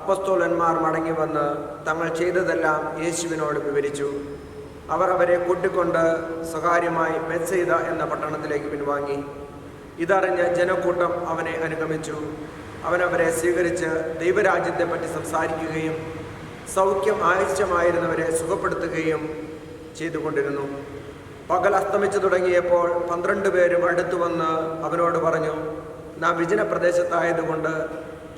അപ്പസ്തോലന്മാർ മടങ്ങി വന്ന് തങ്ങൾ ചെയ്തതെല്ലാം യേശുവിനോട് വിവരിച്ചു. അവർ അവരെ കൂട്ടിക്കൊണ്ട് സ്വകാര്യമായി ബെത്സെയ്ത എന്ന പട്ടണത്തിലേക്ക് പിൻവാങ്ങി. ഇതറിഞ്ഞ് ജനക്കൂട്ടം അവനെ അനുഗമിച്ചു. അവൻ അവരെ സ്വീകരിച്ച് ദൈവരാജ്യത്തെപ്പറ്റി സംസാരിക്കുകയും സൗഖ്യം ആവശ്യമായിരുന്നവരെ സുഖപ്പെടുത്തുകയും ചെയ്തുകൊണ്ടിരുന്നു. പകൽ അസ്തമിച്ചു തുടങ്ങിയപ്പോൾ പന്ത്രണ്ട് പേരും അടുത്തു വന്ന് അവനോട് പറഞ്ഞു നാം വിജന പ്രദേശത്തായതുകൊണ്ട്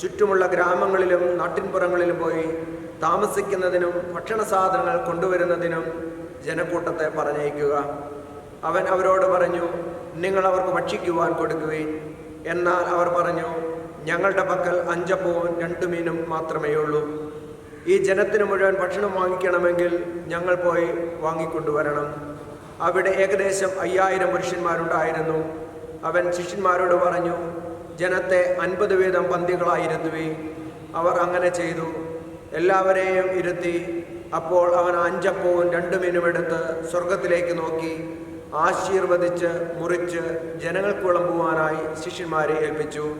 ചുറ്റുമുള്ള ഗ്രാമങ്ങളിലും നാട്ടിൻപുറങ്ങളിലും പോയി താമസിക്കുന്നതിനും ഭക്ഷണ സാധനങ്ങൾ കൊണ്ടുവരുന്നതിനും ജനക്കൂട്ടത്തെ പറഞ്ഞയക്കുക. അവൻ അവരോട് പറഞ്ഞു നിങ്ങൾ അവർക്ക് ഭക്ഷിക്കുവാൻ കൊടുക്കുവിൻ. എന്നാൽ അവർ പറഞ്ഞു ഞങ്ങളുടെ പക്കൽ അഞ്ചപ്പവും രണ്ടു മീനും മാത്രമേ ഉള്ളൂ ഈ ജനത്തിന് മുഴുവൻ ഭക്ഷണം വാങ്ങിക്കണമെങ്കിൽ ഞങ്ങൾ പോയി വാങ്ങിക്കൊണ്ടുവരണം. അവിടെ ഏകദേശം അയ്യായിരം പുരുഷന്മാരുണ്ടായിരുന്നു. അവൻ ശിഷ്യന്മാരോട് പറഞ്ഞു ജനത്തെ അൻപത് വീതം പന്തികളായിരുത്തുവേ അവർ അങ്ങനെ ചെയ്തു. എല്ലാവരെയും ഇരുത്തി അപ്പോൾ അവൻ അഞ്ചപ്പവും രണ്ടു മീനും എടുത്ത് സ്വർഗത്തിലേക്ക് നോക്കി. ആശീർവദിച്ച് മുറിച്ച് ജനങ്ങൾക്ക് വിളമ്പുവാനായി ശിഷ്യന്മാരെ ഏൽപ്പിച്ചു.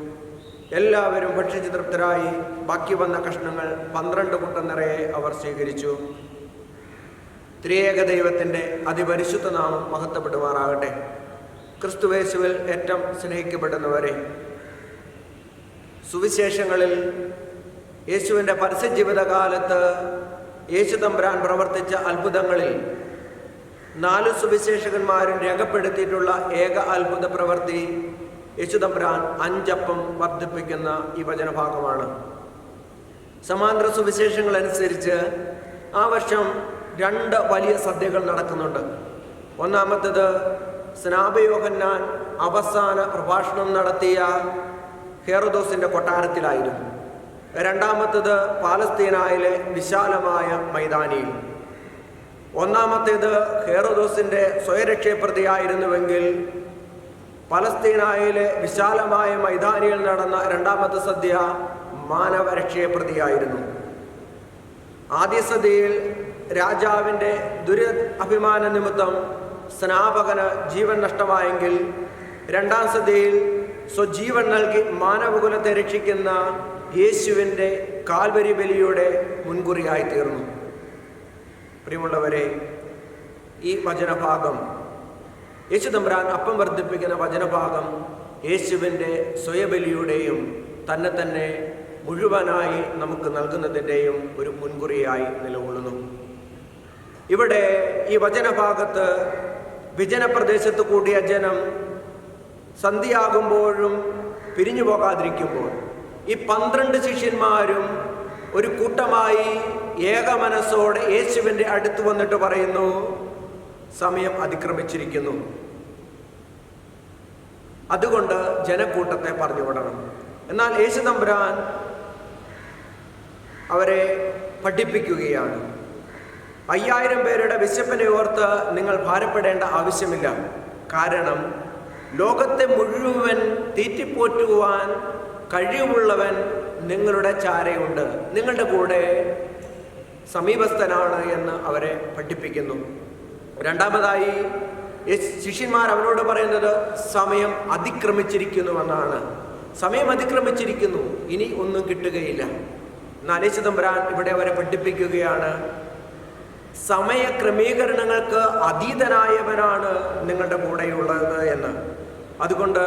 എല്ലാവരും ഭക്ഷിച്ച് തൃപ്തരായി. ബാക്കി വന്ന കഷ്ണങ്ങൾ പന്ത്രണ്ട് കുട്ടം നിറയെ അവർ സ്വീകരിച്ചു. ത്രിയേക ദൈവത്തിന്റെ അതിപരിശുദ്ധ നാമം മഹത്വപ്പെടുമാറാകട്ടെ. ക്രിസ്തുവേശുവിൽ ഏറ്റവും സ്നേഹിക്കപ്പെടുന്നവരെ സുവിശേഷങ്ങളിൽ യേശുവിന്റെ പരസ്യജീവിതകാലത്ത് യേശു തമ്പുരാൻ പ്രവർത്തിച്ച അത്ഭുതങ്ങളിൽ നാല് സുവിശേഷകന്മാരും രേഖപ്പെടുത്തിയിട്ടുള്ള ഏക അത്ഭുത പ്രവൃത്തി യേശു തമ്പുരാൻ അഞ്ചപ്പം വർദ്ധിപ്പിക്കുന്ന ഈ വചനഭാഗമാണ്. സമാന്തര സുവിശേഷങ്ങൾ അനുസരിച്ച് ആ വർഷം രണ്ട് വലിയ സദ്യകൾ നടക്കുന്നുണ്ട്. ഒന്നാമത്തേത് സ്നാപയോഹന്നാൻ അവസാന പ്രഭാഷണം നടത്തിയ ഹെറോദോസിന്റെ കൊട്ടാരത്തിലായിരുന്നു. രണ്ടാമത്തേത് പാലസ്തീനായിലെ വിശാലമായ മൈതാനിയിൽ. ഒന്നാമത്തേത് ഹെറോദോസിന്റെ സ്വയരക്ഷയപ്രതിയായിരുന്നുവെങ്കിൽ പലസ്തീനായിലെ വിശാലമായ മൈതാനിയിൽ നടന്ന രണ്ടാമത്തെ സദ്യ മാനവരക്ഷയപ്രതിയായിരുന്നു ആദ്യ സദ്യയിൽ രാജാവിന്റെ ദുര അഭിമാന നിമിത്തം സ്നാപകന് ജീവൻ നഷ്ടമായെങ്കിൽ രണ്ടാം സദ്യയിൽ സ്വജീവൻ നൽകി മാനവകുലത്തെ രക്ഷിക്കുന്ന യേശുവിന്റെ കാൽവരി ബലിയുടെ മുൻകുറിയായി തീർന്നു പ്രിയമുള്ളവരെ ഈ വചനഭാഗം യേശു തമ്പ്രാൻ അപ്പം വർദ്ധിപ്പിക്കുന്ന വചനഭാഗം യേശുവിന്റെ സ്വയബലിയുടെയും തന്നെ തന്നെ മുഴുവനായി നമുക്ക് നൽകുന്നതിന്റെയും ഒരു മുൻകുറിയായി നിലകൊള്ളുന്നു. ഇവിടെ ഈ വചനഭാഗത്ത് വിജനപ്രദേശത്ത് കൂടിയ ജനം സന്ധ്യയാകുമ്പോഴും പിരിഞ്ഞു പോകാതിരിക്കുമ്പോൾ ഈ പന്ത്രണ്ട് ശിഷ്യന്മാരും ഒരു കൂട്ടമായി ഏകമനസ്സോടെ യേശുവിന്റെ അടുത്ത് വന്നിട്ട് പറയുന്നു സമയം അതിക്രമിച്ചിരിക്കുന്നു. അതുകൊണ്ട് ജനക്കൂട്ടത്തെ പറഞ്ഞു വിടണം. എന്നാൽ യേശു തമ്പുരാൻ അവരെ പഠിപ്പിക്കുകയാണ്. അയ്യായിരം പേരുടെ വിശപ്പിനെ ഓർത്ത് നിങ്ങൾ ഭാരപ്പെടേണ്ട ആവശ്യമില്ല. കാരണം ലോകത്തെ മുഴുവൻ തീറ്റിപ്പോറ്റുവാൻ കഴിവുള്ളവൻ നിങ്ങളുടെ ചാരയുണ്ട്. നിങ്ങളുടെ കൂടെ സമീപസ്ഥനാണ് എന്ന് അവരെ പഠിപ്പിക്കുന്നു. രണ്ടാമതായി ശിഷ്യന്മാർ അവനോട് പറയുന്നത് സമയം അതിക്രമിച്ചിരിക്കുന്നുവെന്നാണ്. സമയം അതിക്രമിച്ചിരിക്കുന്നു. ഇനി ഒന്നും കിട്ടുകയില്ല. നാലേശുതമ്പരാൻ ഇവിടെ അവരെ പഠിപ്പിക്കുകയാണ് സമയ ക്രമീകരണങ്ങൾക്ക് അതീതനായവനാണ് നിങ്ങളുടെ കൂടെയുള്ളത് എന്ന്. അതുകൊണ്ട്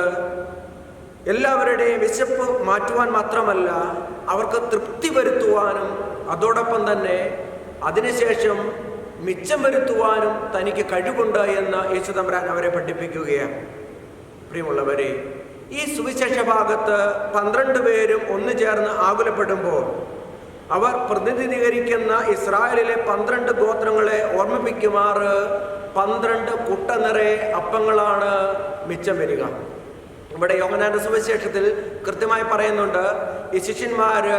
എല്ലാവരുടെയും വിശപ്പ് മാറ്റുവാൻ മാത്രമല്ല അവർക്ക് തൃപ്തി വരുത്തുവാനും അതോടൊപ്പം തന്നെ അതിനുശേഷം മിച്ചം വരുത്തുവാനും തനിക്ക് കഴിവുണ്ട് എന്ന് യേശുതമ്പരാൻ അവരെ പഠിപ്പിക്കുകയാണ്. പ്രിയമുള്ളവരെ ഈ സുവിശേഷ ഭാഗത്ത് പന്ത്രണ്ട് പേരും ഒന്നു ചേർന്ന് ആകുലപ്പെടുമ്പോൾ അവർ പ്രതിനിധീകരിക്കുന്ന ഇസ്രായേലിലെ പന്ത്രണ്ട് ഗോത്രങ്ങളെ ഓർമ്മിപ്പിക്കുമാറ് പന്ത്രണ്ട് കുട്ട നിറയെ അപ്പങ്ങളാണ് മിച്ചം വരിക. ഇവിടെ യോഗനാന്റെ സുവിശേഷത്തിൽ കൃത്യമായി പറയുന്നുണ്ട് ഈ ശിഷ്യന്മാര്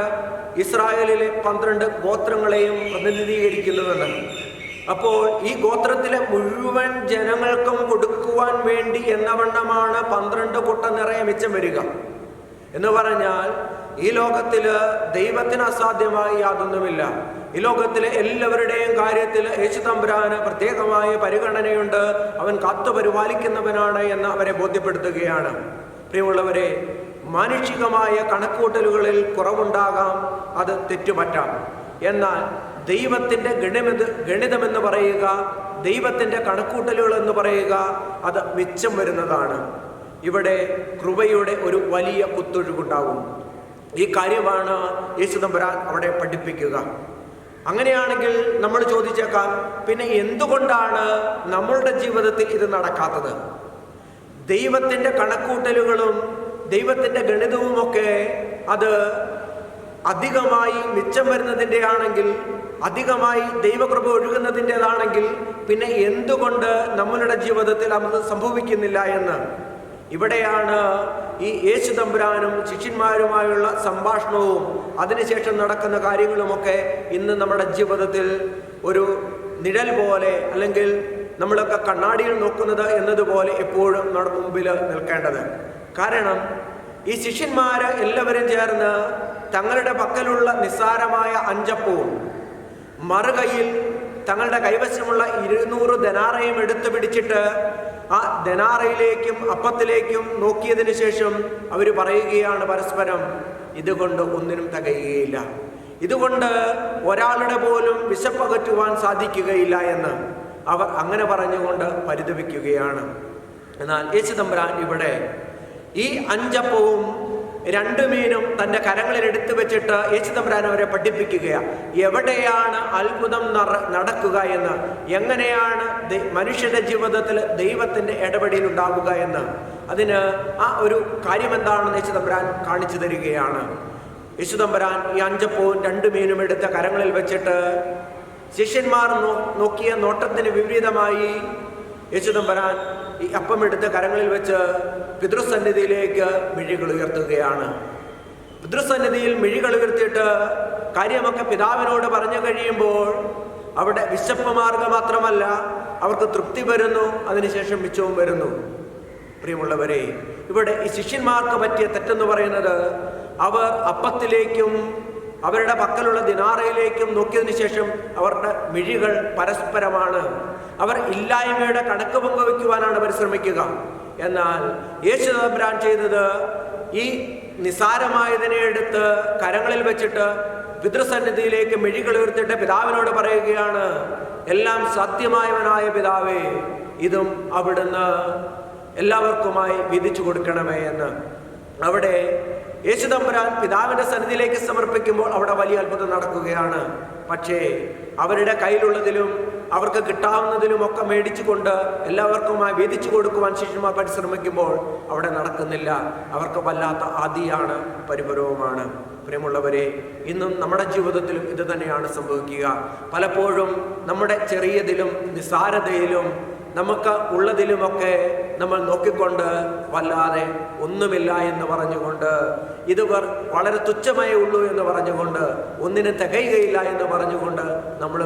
ഇസ്രായേലിലെ പന്ത്രണ്ട് ഗോത്രങ്ങളെയും പ്രതിനിധീകരിക്കുന്നുവെന്ന് അപ്പോൾ ഈ ഗോത്രത്തിലെ മുഴുവൻ ജനങ്ങൾക്കും കൊടുക്കുവാൻ വേണ്ടി എന്ന വണ്ണമാണ് പന്ത്രണ്ട് കുട്ട നിറയെ മിച്ചം വരിക. എന്ന് പറഞ്ഞാൽ ഈ ലോകത്തിൽ ദൈവത്തിന് അസാധ്യമായി യാതൊന്നുമില്ല. ഈ ലോകത്തിലെ എല്ലാവരുടെയും കാര്യത്തിൽ യേശു തമ്പുരാന് പ്രത്യേകമായ പരിഗണനയുണ്ട്. അവൻ കാത്തു പരിപാലിക്കുന്നവനാണ് എന്ന് അവരെ ബോധ്യപ്പെടുത്തുകയാണ്. പ്രിയമുള്ളവരെ മാനുഷികമായ കണക്കൂട്ടലുകളിൽ കുറവുണ്ടാകാം അത് തെറ്റുപറ്റാം. എന്നാൽ ദൈവത്തിന്റെ ഗണിമിത് ഗണിതമെന്ന് പറയുക ദൈവത്തിന്റെ കണക്കൂട്ടലുകൾ എന്ന് പറയുക അത് മിച്ചം വരുന്നതാണ്. ഇവിടെ കൃപയുടെ ഒരു വലിയ കുത്തൊഴുകുണ്ടാകും ഈ കാര്യമാണ് യേശുദമ്പുരാൻ അവിടെ പഠിപ്പിക്കുക. അങ്ങനെയാണെങ്കിൽ നമ്മൾ ചോദിച്ചേക്കാം പിന്നെ എന്തുകൊണ്ടാണ് നമ്മളുടെ ജീവിതത്തിൽ ഇത് നടക്കാത്തത്? ദൈവത്തിന്റെ കണക്കൂട്ടലുകളും ദൈവത്തിന്റെ ഗണിതവുമൊക്കെ അത് അധികമായി മിച്ചം വരുന്നതിന്റെ ആണെങ്കിൽ അധികമായി ദൈവകൃപ ഒഴുകുന്നതിന്റെതാണെങ്കിൽ പിന്നെ എന്തുകൊണ്ട് നമ്മളുടെ ജീവിതത്തിൽ അത് സംഭവിക്കുന്നില്ല എന്ന്? ഇവിടെയാണ് ഈ യേശു തമ്പുരാനും ശിഷ്യന്മാരുമായുള്ള സംഭാഷണവും അതിനുശേഷം നടക്കുന്ന കാര്യങ്ങളുമൊക്കെ ഇന്ന് നമ്മുടെ ജീവിതത്തിൽ ഒരു നിഴൽ പോലെ അല്ലെങ്കിൽ നമ്മളൊക്കെ കണ്ണാടിയിൽ നോക്കുന്നത് എന്നതുപോലെ എപ്പോഴും നമ്മുടെ മുമ്പിൽ നിൽക്കേണ്ടത്. കാരണം ഈ ശിഷ്യന്മാർ എല്ലാവരും ചേർന്ന് തങ്ങളുടെ പക്കലുള്ള നിസ്സാരമായ അഞ്ചപ്പവും മറുകയിൽ തങ്ങളുടെ കൈവശമുള്ള ഇരുന്നൂറ് ധനാറയും എടുത്തു പിടിച്ചിട്ട് ആ ധനാറയിലേക്കും അപ്പത്തിലേക്കും നോക്കിയതിന് ശേഷം അവർ പറയുകയാണ് പരസ്പരം ഇതുകൊണ്ട് ഒന്നിനും തികയുകയില്ല. ഇതുകൊണ്ട് ഒരാളുടെ പോലും വിശപ്പകറ്റുവാൻ സാധിക്കുകയില്ല എന്ന് അവർ അങ്ങനെ പറഞ്ഞുകൊണ്ട് പരിതപിക്കുകയാണ്. എന്നാൽ യേശു തമ്പുരാൻ ഇവിടെ ഈ അഞ്ചപ്പവും രണ്ടു മീനും തന്റെ കരങ്ങളിൽ എടുത്തു വെച്ചിട്ട് യേശു തമ്പുരാൻ അവരെ പഠിപ്പിക്കുകയാണ് എവിടെയാണ് അത്ഭുതം നട നടക്കുക എന്ന്? എങ്ങനെയാണ് മനുഷ്യന്റെ ജീവിതത്തിൽ ദൈവത്തിന്റെ ഇടപെടൽ ഉണ്ടാവുക എന്ന്? അതിന് ആ ഒരു കാര്യം എന്താണെന്ന് യേശു തമ്പുരാൻ കാണിച്ചു തരികയാണ്. യേശു തമ്പുരാൻ ഈ അഞ്ചപ്പവും രണ്ടു മീനും എടുത്ത കരങ്ങളിൽ വെച്ചിട്ട് ശിഷ്യന്മാർ നോക്കിയ നോട്ടത്തിന് വിപരീതമായി യേശുദമ്പരാൻ ഈ അപ്പം എടുത്ത് കരങ്ങളിൽ വെച്ച് പിതൃസന്നിധിയിലേക്ക് മിഴികൾ ഉയർത്തുകയാണ്. പിതൃസന്നിധിയിൽ മിഴികൾ ഉയർത്തിയിട്ട് കാര്യമൊക്കെ പിതാവിനോട് പറഞ്ഞു കഴിയുമ്പോൾ അവിടെ വിശപ്പ് മാർഗം മാത്രമല്ല അവർക്ക് തൃപ്തി വരുന്നു അതിനുശേഷം മിച്ചവും വരുന്നു. പ്രിയമുള്ളവരെ ഇവിടെ ഈ ശിഷ്യന്മാർക്ക് പറ്റിയ തെറ്റെന്ന് പറയുന്നത് അവർ അപ്പത്തിലേക്കും അവരുടെ പക്കലുള്ള ദിനാറയിലേക്കും നോക്കിയതിനു ശേഷം അവരുടെ മിഴികൾ പരസ്പരമാണ്. അവർ ഇല്ലായ്മയുടെ കണക്ക് പങ്കുവയ്ക്കുവാനാണ് പരിശ്രമിക്കുക. ശ്രമിക്കുക എന്നാൽ യേശു തമ്പുരാൻ ചെയ്തത് ഈ നിസാരമായതിനെ എടുത്ത് കരങ്ങളിൽ വെച്ചിട്ട് പിതൃസന്നിധിയിലേക്ക് മിഴികൾ ഉയർത്തിയിട്ട് പിതാവിനോട് പറയുകയാണ് എല്ലാം സത്യമായവനായ പിതാവേ ഇതും അവിടുന്ന് എല്ലാവർക്കുമായി വിധിച്ചു കൊടുക്കണമേ എന്ന്. അവിടെ യേശുദമ്പുരാൻ പിതാവിന്റെ സന്നിധിയിലേക്ക് സമർപ്പിക്കുമ്പോൾ അവിടെ വലിയ അത്ഭുതം നടക്കുകയാണ്. പക്ഷേ അവരുടെ കയ്യിലുള്ളതിലും അവർക്ക് കിട്ടാവുന്നതിലും ഒക്കെ മേടിച്ചുകൊണ്ട് എല്ലാവർക്കുമായി വീതിച്ചു കൊടുക്കുവാൻ ശിഷ്യന്മാർ പരിശ്രമിക്കുമ്പോൾ അവിടെ നടക്കുന്നില്ല. അവർക്ക് വല്ലാത്ത ആദിയാണ് പരിപരവുമാണ് പ്രിയമുള്ളവരെ ഇന്നും നമ്മുടെ ജീവിതത്തിലും ഇത് തന്നെയാണ് സംഭവിക്കുക. പലപ്പോഴും നമ്മുടെ ചെറിയതിലും നിസ്സാരതയിലും നമുക്ക് ഉള്ളതിലുമൊക്കെ നമ്മൾ നോക്കിക്കൊണ്ട് വല്ലാതെ ഒന്നുമില്ല എന്ന് പറഞ്ഞുകൊണ്ട് ഇത് വളരെ തുച്ഛമേ ഉള്ളൂ എന്ന് പറഞ്ഞുകൊണ്ട് ഒന്നിനും തികയുകയില്ല എന്ന് പറഞ്ഞുകൊണ്ട് നമ്മൾ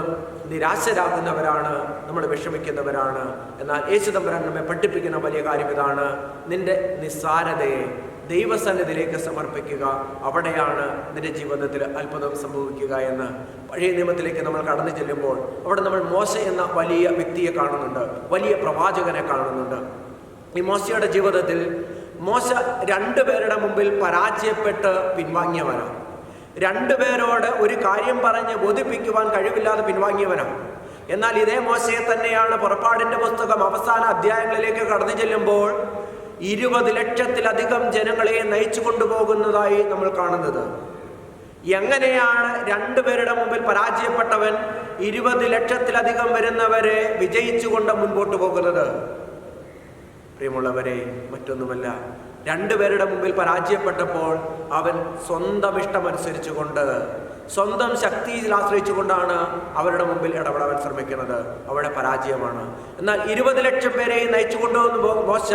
നിരാശരാകുന്നവരാണ് നമ്മൾ വിഷമിക്കുന്നവരാണ്. എന്നാൽ യേശു നമ്മെ പഠിപ്പിക്കുന്ന വലിയ കാര്യം ഇതാണ്. നിന്റെ നിസ്സാരതയെ ദൈവസന്നിധിയിലേക്ക് സമർപ്പിക്കുക. അവിടെയാണ് നിന്റെ ജീവിതത്തിൽ അത്ഭുതം സംഭവിക്കുക എന്ന്. പഴയ നിയമത്തിലേക്ക് നമ്മൾ കടന്നു ചെല്ലുമ്പോൾ അവിടെ നമ്മൾ മോശ എന്ന വലിയ വ്യക്തിയെ കാണുന്നുണ്ട്. വലിയ പ്രവാചകനെ കാണുന്നുണ്ട്. ഈ മോശയുടെ ജീവിതത്തിൽ മോശ രണ്ടു രണ്ടുപേരുടെ മുമ്പിൽ പരാജയപ്പെട്ട് പിൻവാങ്ങിയവനാണ്. രണ്ടുപേരോട് ഒരു കാര്യം പറഞ്ഞ് ബോധിപ്പിക്കുവാൻ കഴിവില്ലാതെ പിൻവാങ്ങിയവനാണ്. എന്നാൽ ഇതേ മോശയെ തന്നെയാണ് പുറപ്പാടിന്റെ പുസ്തകം അവസാന അധ്യായങ്ങളിലേക്ക് കടന്നു ചെല്ലുമ്പോൾ ഇരുപത് ലക്ഷത്തിലധികം ജനങ്ങളെ നയിച്ചു കൊണ്ടുപോകുന്നതായി നമ്മൾ കാണുന്നത്. എങ്ങനെയാണ് രണ്ടുപേരുടെ മുമ്പിൽ പരാജയപ്പെട്ടവൻ ഇരുപത് ലക്ഷത്തിലധികം വരുന്നവരെ വിജയിച്ചുകൊണ്ട് മുൻപോട്ട് പോകുന്നത്? പ്രിയമുള്ളവരെ മറ്റൊന്നുമല്ല. രണ്ടുപേരുടെ മുമ്പിൽ പരാജയപ്പെട്ടപ്പോൾ അവൻ സ്വന്തം ഇഷ്ടമനുസരിച്ചുകൊണ്ട് സ്വന്തം ശക്തിയിൽ ആശ്രയിച്ചുകൊണ്ടാണ് അവരുടെ മുമ്പിൽ ഇടപെടാൻ ശ്രമിക്കുന്നത്. അവിടെ പരാജയമാണ്. എന്നാൽ ഇരുപത് ലക്ഷം പേരെ നയിച്ചു കൊണ്ടുവന്ന് മോശ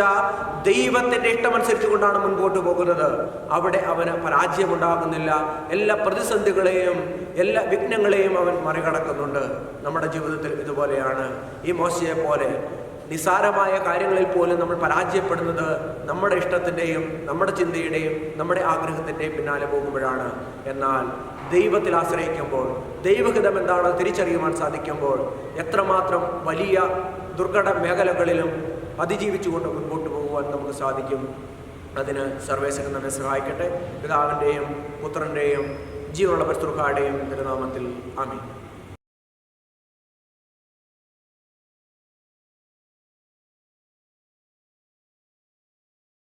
ദൈവത്തിന്റെ ഇഷ്ടമനുസരിച്ചുകൊണ്ടാണ് മുൻപോട്ട് പോകുന്നത്. അവിടെ അവന് പരാജയമുണ്ടാകുന്നില്ല. എല്ലാ പ്രതിസന്ധികളെയും എല്ലാ വിഘ്നങ്ങളെയും അവൻ മറികടക്കുന്നുണ്ട്. നമ്മുടെ ജീവിതത്തിൽ ഇതുപോലെയാണ്. ഈ മോശയെ പോലെ നിസാരമായ കാര്യങ്ങളിൽ പോലും നമ്മൾ പരാജയപ്പെടുന്നത് നമ്മുടെ ഇഷ്ടത്തിന്റെയും നമ്മുടെ ചിന്തയുടെയും നമ്മുടെ ആഗ്രഹത്തിന്റെയും പിന്നാലെ പോകുമ്പോഴാണ്. എന്നാൽ ദൈവത്തിൽ ആശ്രയിക്കുമ്പോൾ ദൈവഹിതം എന്താണോ തിരിച്ചറിയുവാൻ സാധിക്കുമ്പോൾ എത്രമാത്രം വലിയ ദുർഘട മേഖലകളിലും അതിജീവിച്ചുകൊണ്ട് മുൻപോട്ട് പോകുവാൻ നമുക്ക് സാധിക്കും. അതിന് സർവേശ്വരൻ നമ്മെ സഹായിക്കട്ടെ. പിതാവിന്റെയും പുത്രന്റെയും ജീവനുള്ള പരിസ്ഥുഹാടെയും തിരുനാമത്തിൽ ആമീൻ.